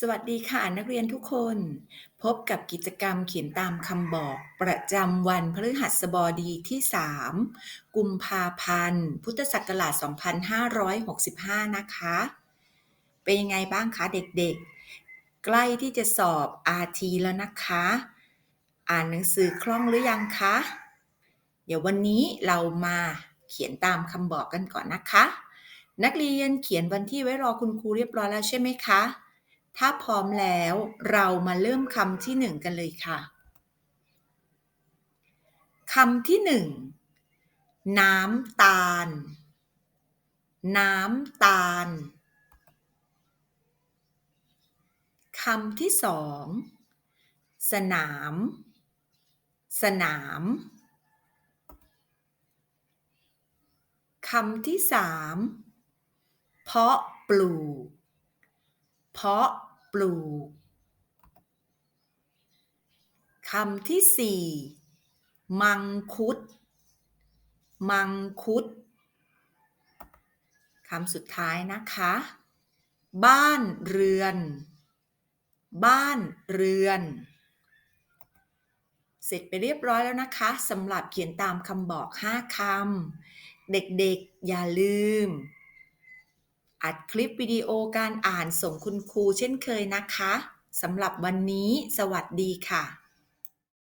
สวัสดีค่ะนักเรียนทุกคน พบกับกิจกรรมเขียนตามคำบอก ประจำวันพฤหัสบดีที่ 3 กุมภาพันธ์ พุทธศักราช 2565 นะคะ เป็นยังไงบ้างคะเด็กๆ ใกล้ที่จะสอบ RT แล้วนะคะ อ่านหนังสือคล่องหรือยังคะ เดี๋ยววันนี้เรามาเขียนตามคำบอกกันก่อนนะคะ นักเรียนเขียนวันที่ไว้รอคุณครูเรียบร้อยแล้วใช่ไหมคะ ถ้าพร้อมแล้วเรามาเริ่มคำที่หนึ่งกันเลยค่ะคำที่หนึ่งน้ำตาล น้ำตาลคำที่สองสนาม สนามคำที่สามเพาะปลูก เพาะปลูกคำที่สี่มังคุด มังคุดคำสุดท้ายนะคะ บ้านเรือน บ้านเรือน เสร็จไปเรียบร้อยแล้วนะคะสำหรับเขียนตามคำบอก 5คำ เด็กๆอย่าลืม อัดคลิปวิดีโอการอ่านส่งคุณครูเช่นเคยนะคะสำหรับวันนี้ สวัสดีค่ะ